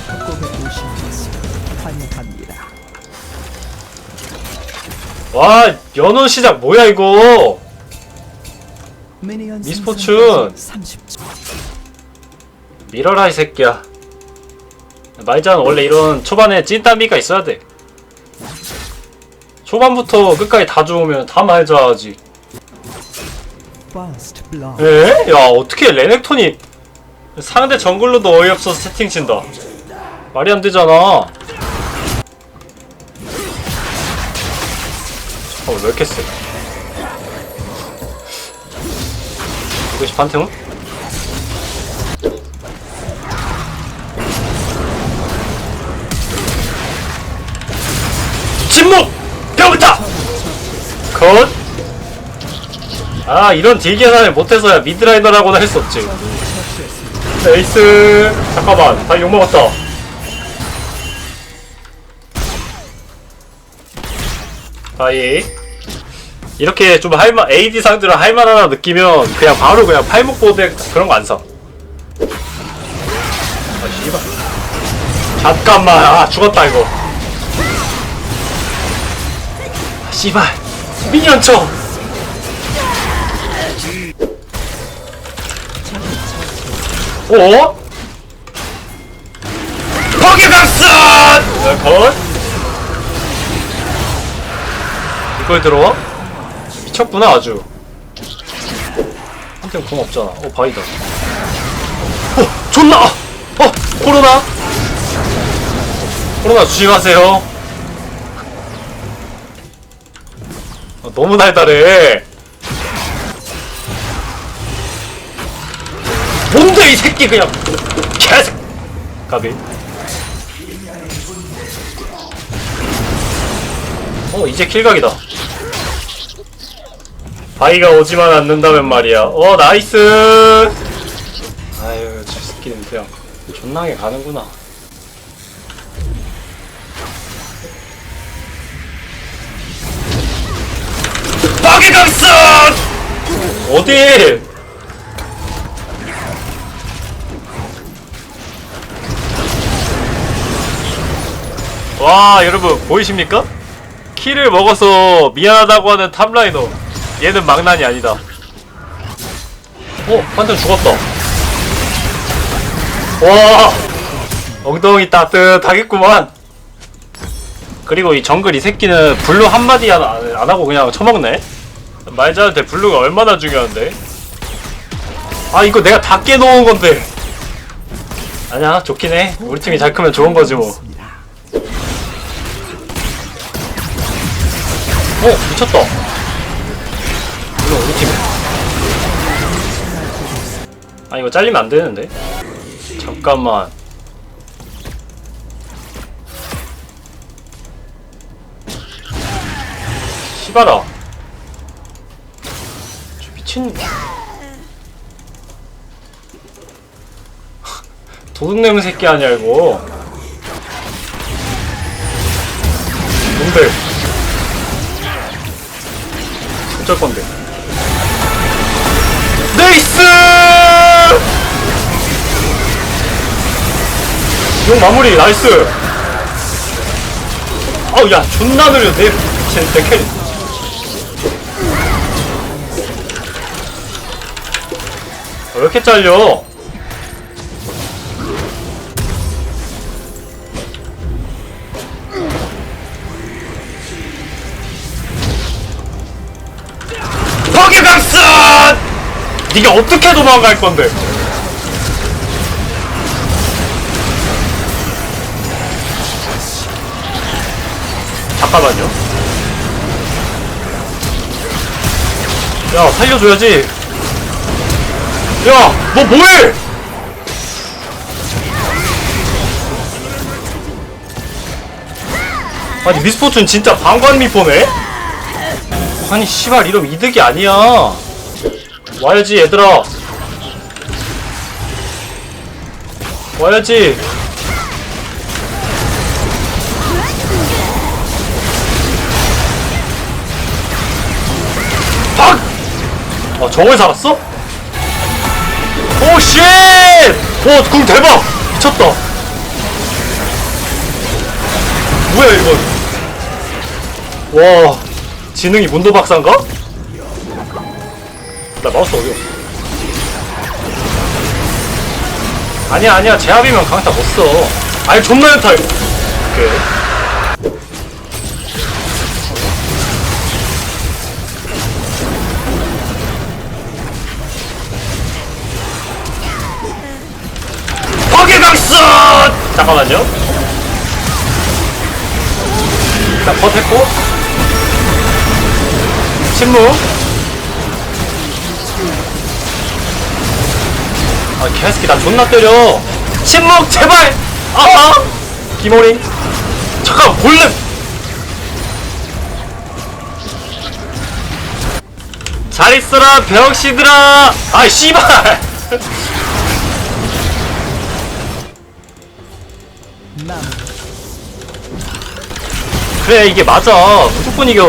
협곡에 오신 것을 환영합니다. 와 연원 시작 뭐야 이거 미니언 미스포춘. 30초. 밀어라 이 새끼야 말자는 원래 이런 초반에 찐땀비가 있어야 돼 초반부터 끝까지 다 죽으면 다 말자하지 First blood. 에? 야 어떻게 레넥톤이 상대 정글로도 어이없어서 채팅 친다 말이 안 되잖아 잠깐만 왜 이렇게 세 이것이 판테온? 침묵! 뼈부터! 컷! 아 이런 딜 계산을 못해서야 미드라이너라고는 할 수 없지 에이스 잠깐만 다 욕먹었다 다이 이렇게 좀 할만 AD 상대로 할만하다 느끼면 그냥 바로 그냥 팔목 보드 그런 거 안 사. 아 씨발. 잠깐만 아 죽었다 이거. 아, 씨발 미니언 쳐. 어? 포기각선! 네, 컷. 이걸 들어와? 미쳤구나 아주. 한템 공 없잖아. 어 바이다. 어 존나! 어 코로나? 코로나 조심하세요. 어, 너무 달달해 뭔데 이 새끼 그냥. 개새 가비. 어 이제 킬각이다 바위가 오지만 않는다면 말이야. 어, 나이스! 아유, 저 새끼는 그냥 존나게 가는구나. 파괴각선! 어디? 와, 여러분, 보이십니까? 키를 먹어서 미안하다고 하는 탑라이너. 얘는 망난이 아니다. 어, 완전 죽었다. 와, 엉덩이 따뜻하겠구만. 그리고 이 정글 이 새끼는 블루 한마디 안, 안 하고 그냥 처먹네? 말자한테 블루가 얼마나 중요한데? 아, 이거 내가 다 깨놓은 건데. 아니야, 좋긴 해. 우리 팀이 잘 크면 좋은 거지 뭐. 어, 미쳤다. 이거 우리 팀. 아 이거 잘리면 안 되는데. 잠깐만. 시바라. 저 미친. 도둑내는 새끼 아니야 이거. 뭔데? 어쩔 건데? 네이스! 용 마무리 나이스. 아우 야 존나 느려 내, 제, 내 캐리. 왜 이렇게 잘려? 네가 어떻게 도망갈 건데? 잠깐만요. 야, 살려줘야지. 야, 너 뭐해? 아니, 미스포춘 진짜 방관 미포네? 아니, 씨발, 이러면 이득이 아니야. 와야지, 얘들아. 와야지. 팍! 아, 저걸 살았어? 오, 쉣! 오, 궁 대박! 미쳤다. 뭐야 이건 와 지능이 문도 박사인가? 나 마우스 어디야 아니야 아니야 제압이면 강타 못 써 아니 존나 연타 오케이 파괴각선! 잠깐만요. 자, 컷했고. 침묵. 아, 개새끼, 나 존나 때려. 침묵, 제발! 아! 기모링. 잠깐, 골렘! 잘 있어라, 병신들아! 아이, 씨발! 그래 이게 맞아 무조건 이겨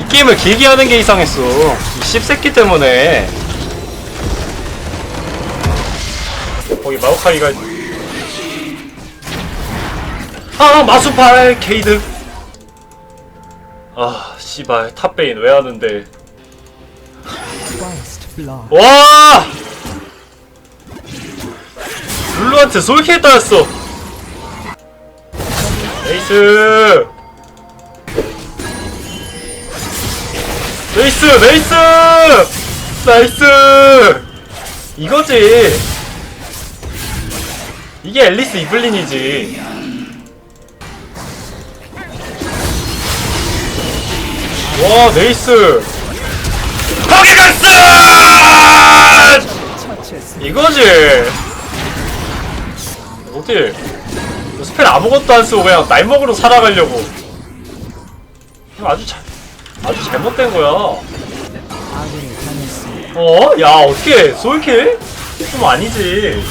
이 게임을 길게 하는 게 이상했어 이 씹새끼 때문에 거기 마오카이가 아 마수팔 게이드 아 씨발 탑베인 왜 하는데 와! 룰루한테 솔킬 따였어. 네이스! 네이스! 네이스! 나이스! 이거지. 이게 앨리스 이블린이지. 와, 네이스! 파괴각스! 처치했습니다. 이거지. 어떻게 스펠 아무것도 안 쓰고 그냥 날 먹으러 살아가려고. 아주 잘 아주 잘못된 거야. 어? 야 어떻게 솔킬? 좀 아니지.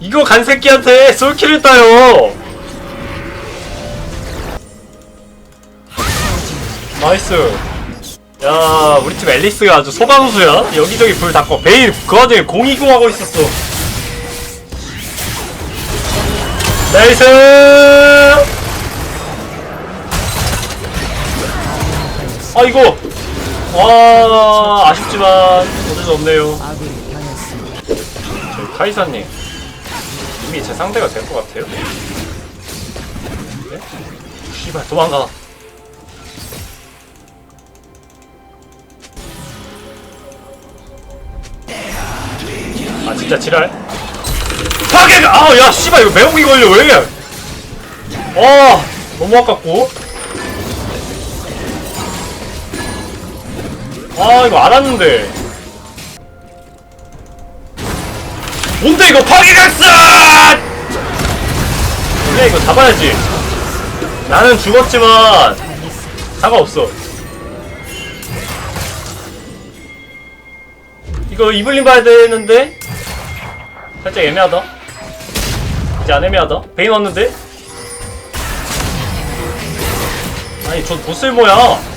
이거 간 새끼한테 솔킬을 따요. 나이스. 야, 우리 팀 앨리스가 아주 소방수야. 여기저기 불다 꺼. 베일 그 와중에 공이공 하고 있었어. 나이스. 아 이거. 와 아쉽지만 어쩔 수 없네요. 저희 카이사님 이미 제 상대가 될 것 같아요. 네? 씨발 도망가. 아 진짜 지랄. 파괴가 아야 씨발 이거 매운기 걸려 왜? 아 너무 아깝고. 아 이거 알았는데. 뭔데 이거 파괴각산! 그래 이거 잡아야지. 나는 죽었지만 상관없어. 이거 이블린 봐야 되는데 살짝 애매하다. 이제 안 애매하다. 베인 왔는데? 아니 저 보슬모야.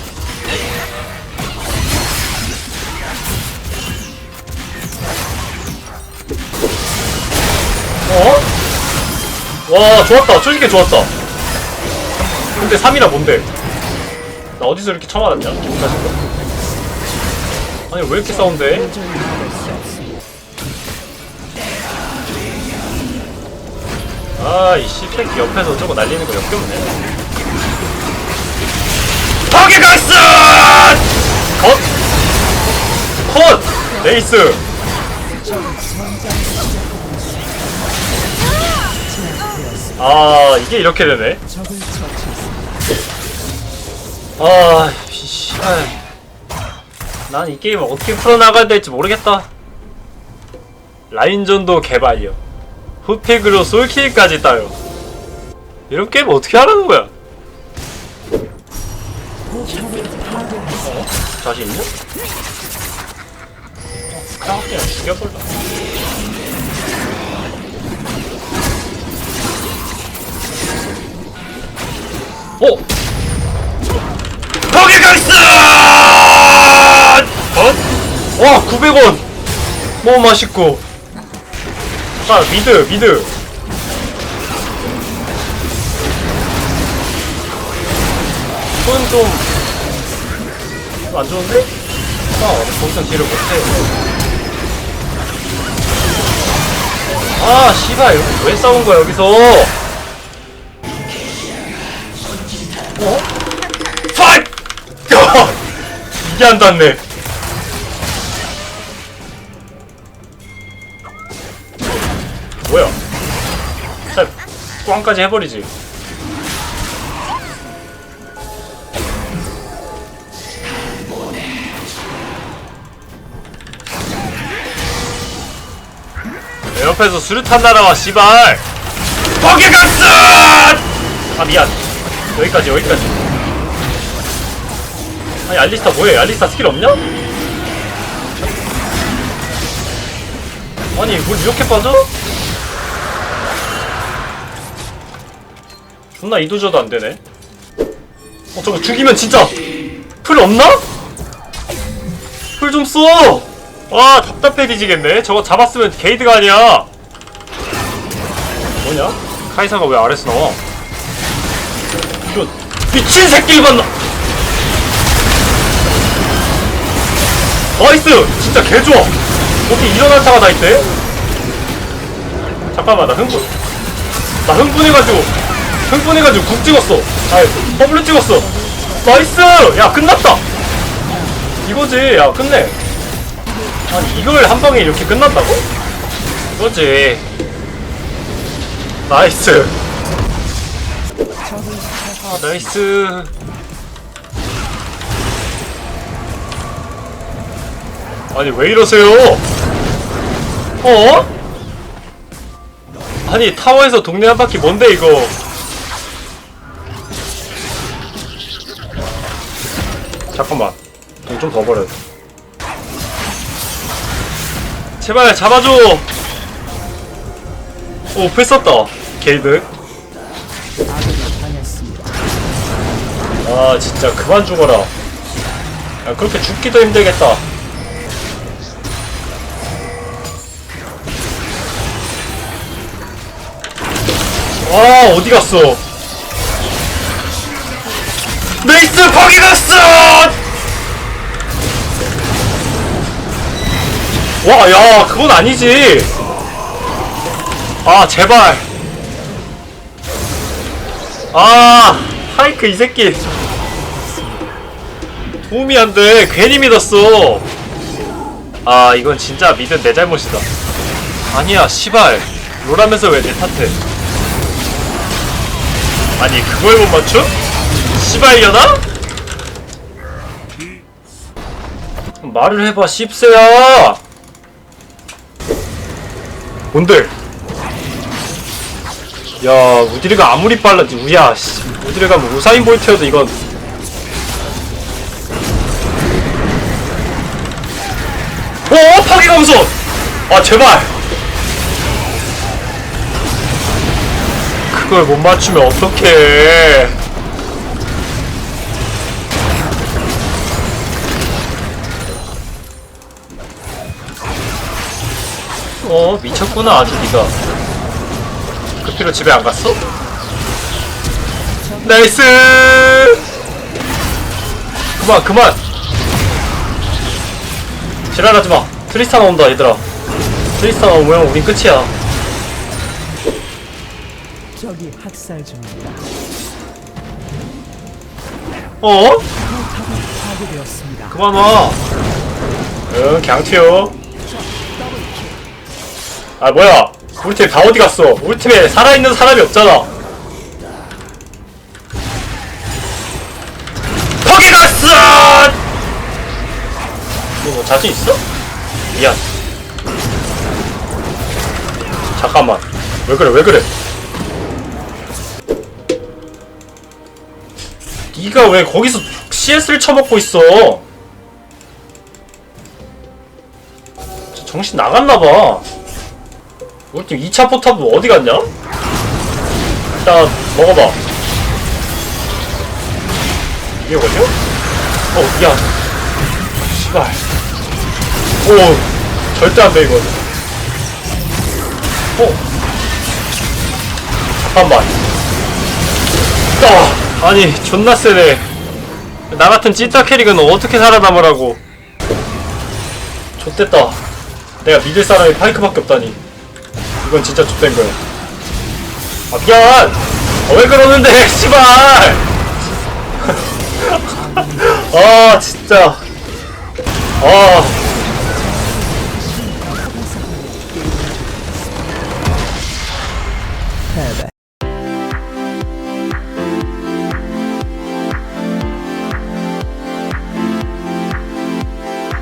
와 좋았다. 솔직히 좋았다. 근데 3이라 뭔데? 나 어디서 이렇게 알았냐? 기분 탓인가 아니 왜 이렇게 없습니다. 아이 씨새끼 옆에서 저거 날리는 거 역겹네. 파괴각스 컷! 컷! 레이스 아 이게 이렇게 되네 적을 처치했습니다. 아, 씨발. 난 이 게임을 어떻게 풀어나가야 될지 모르겠다. 라인전도 개발이요. 흑픽으로 솔킬까지 따요. 이런 게임 어떻게 하라는 거야? 어? 자신 있냐? 어, 그냥 죽여볼라. 어? 포기갈스! 어? 와 900원 너무 맛있고 잠깐 미드 미드 이건 좀 안 좋은데? 아 거기선 딜을 못해 아 씨발 왜 싸운 거야 여기서 어? 파이! 이게 안 닿네. 뭐야? 자 꽝까지 해버리지. 내 옆에서 수류탄 날아와 씨발! 갔어! 아 미안 여기까지 여기까지 아니 알리스타 뭐해 알리스타 스킬 없냐? 아니 뭘 이렇게 빠져? 존나 이도저도 안 되네. 어 저거 죽이면 진짜 풀 없나? 풀 좀 써. 와 답답해 뒤지겠네. 저거 잡았으면 게이드가 아니야. 뭐냐? 카이사가 왜 아래서 나와? 이런 미친 새끼 봤나? 나이스! 진짜 개좋아! 어떻게 이런 한타가 다 있대? 잠깐만 나 흥분 나 흥분해가지고 흥분해가지고 국 찍었어 아이 버블 찍었어 나이스! 야 끝났다! 이거지 야 끝내 아니 이걸 한 방에 이렇게 끝났다고? 이거지 나이스 아 나이스 아니 왜 이러세요? 어? 아니 타워에서 동네 한 바퀴 뭔데 이거? 잠깐만 돈 좀 더 버려. 제발 잡아줘. 오 패썼다 게이드. 아 진짜 그만 죽어라. 야, 그렇게 죽기도 힘들겠다. 와 어디 갔어? 네이스 거기 갔어! 와, 야, 그건 아니지. 아, 제발. 아, 하이크 이 새끼. 도움이 안 돼. 괜히 믿었어. 아, 이건 진짜 믿은 내 잘못이다. 아니야, 시발. 롤하면서 왜 내 탓해? 아니, 그걸 못 맞춰? 시발려나? 말을 해봐, 씹새야! 뭔데? 야, 우디르가 아무리 빨라지, 우야, 씨. 우디르가 뭐 우사인 볼트여도 이건. 오, 파괴 감소! 아, 제발! 그걸 못 맞추면 어떡해. 어, 미쳤구나, 아주 니가. 그 피로 집에 안 갔어? 나이스! 그만, 그만! 지랄하지 마. 트리스타 나 온다, 얘들아. 트리스타 나 오면 우린 끝이야. 적이 학살 중입니다. 어? 포탑이 파괴되었습니다. 그만 와. 응, 그냥 튀어. 아, 뭐야. 우리 팀 다 어디 갔어? 우리 팀에 살아있는 사람이 없잖아. 거기 갔어! 너뭐 자신 있어? 미안. 잠깐만. 왜 그래, 왜 그래? 네가 왜 거기서 CS를 쳐먹고 있어? 저 정신 나갔나봐. 우리 팀 2차 포탑도 어디 갔냐? 일단 먹어봐. 이게 걸려? 어, 야. 씨발. 오, 절대 안 돼, 이건. 어? 잠깐만. 아, 아니 존나 세네. 나 같은 찐따 캐릭은 어떻게 살아남으라고. 좆됐다. 내가 믿을 사람이 파이크밖에 없다니. 이건 진짜 좆된 거야. 아 미안. 아, 왜 그러는데 씨발. 아 진짜. 아.